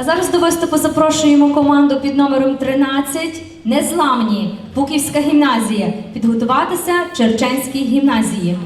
А зараз до виступу запрошуємо команду під номером 13 Незламні, Буківська гімназія. Підготуватися Черченській гімназії.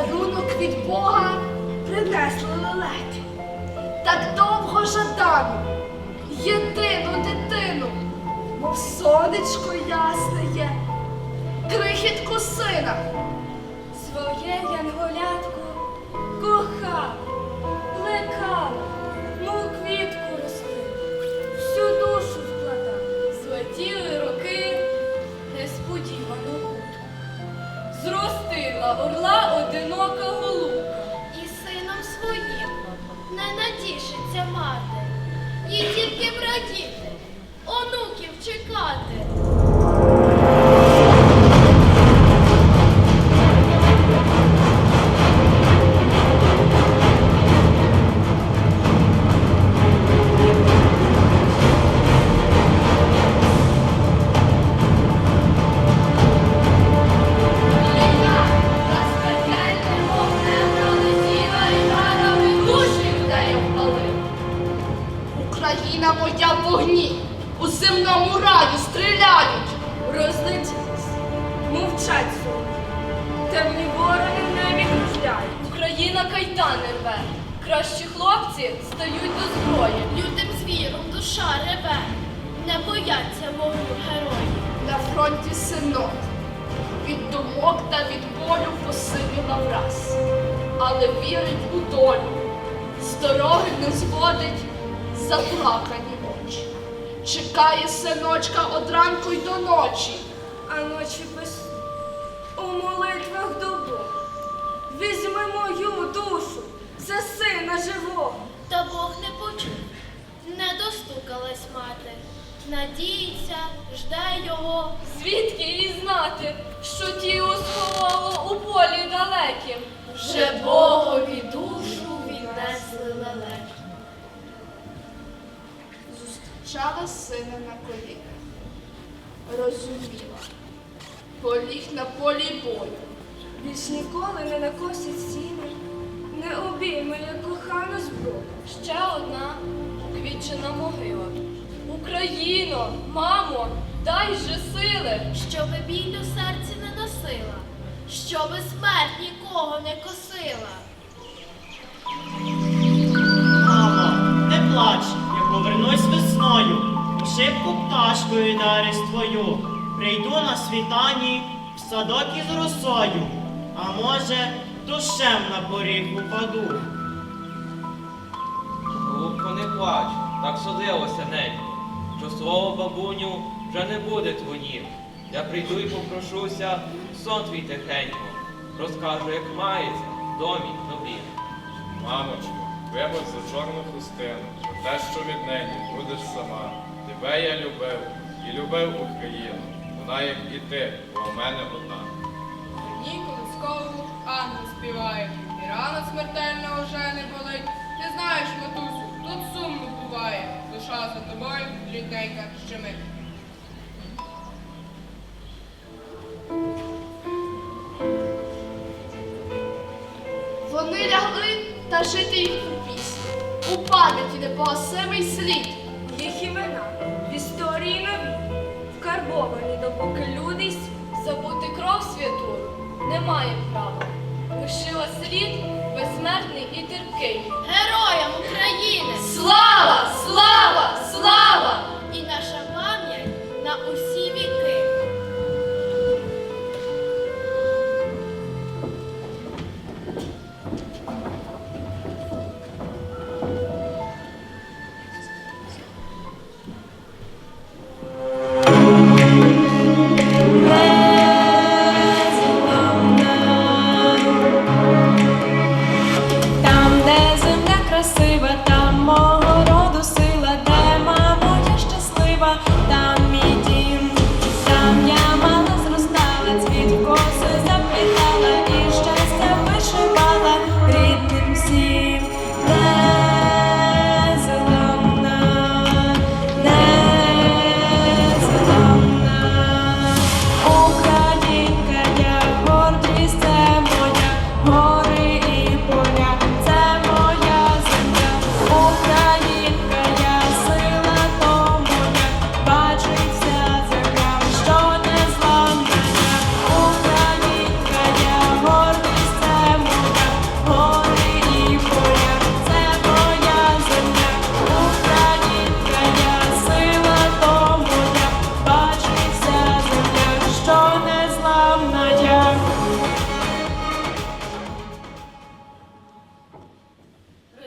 Дарунок від Бога принесли лелеті. Так довго жадану, єдину дитину, мов сонечко ясне є, крихітку сина. Орла одинока голубка. І сином своїм не натішиться мати, їй тільки б радіти, онуків чекати. Стріляють. Розлетілись, мовчать сон, темні ворони в небі кружляють. Україна кайдани рве, кращі хлопці стають до зброї. Лютим звіром душа реве, не бояться вогню героїв. На фронті синок, від думок та від болю посивіла враз, але вірить у долю, з дороги не зводить заплакані. Чекає синочка од ранку й до ночі, а ночі без у молитвах до Бога. Візьми мою душу за сина живого. Та Бог не почув, не достукалась мати. Надіється, жде його. Звідки їй знати, що тіло сховало у полі далекім? Вже Богові Зустрічала сина на колінах, розуміла, поліг на полі бою. Більш ніколи не накосить стіни, не обійме, як кохану зброю. Ще одна уквічена могила. Україно, мамо, дай же сили. Щоби біль у серці не носила, щоби смерть нікого не косила. Пташкою дарись твою. Прийду на світанні в садок із росою, а може, душем на поріг упаду. Голубко, не плач, так судилося ненько, що слово бабуню вже не буде твоїм. Я прийду і попрошуся, сон твій тихенько, розкажу, як мається, в домі тобі. Мамочко, вибач за чорну хустину, за те, що від неї будеш сама. Тебе я любив і любив Україну. Вона, як і ти, була в мене одна. Мені колискову ангел співає, і рана смертельна вже не болить. Ти знаєш, матусю, тут сумно буває. Душа за тобою, рідненька, щемить. Вони лягли та жити їх у пісні. У пам'яті непогасимий слід. Їх імена закарбовані, допоки людись. Забути кров святу не має права. Лишила слід безсмертний і терпкий. Героям України! Слава! Слава! Слава!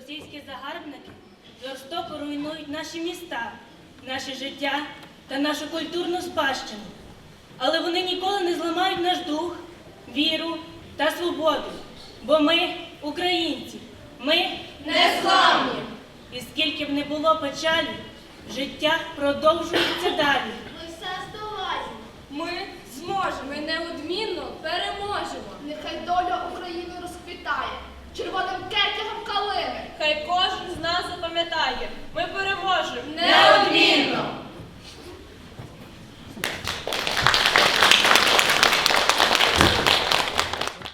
російські загарбники жорстоко руйнують наші міста, наше життя та нашу культурну спадщину. Але вони ніколи не зламають наш дух, віру та свободу. Бо ми українці, ми не незламні. І скільки б не було печалі, життя продовжується далі. Ми все здолаємо. Ми зможемо. Ми неодмінно переможемо. Нехай доля України розкриває.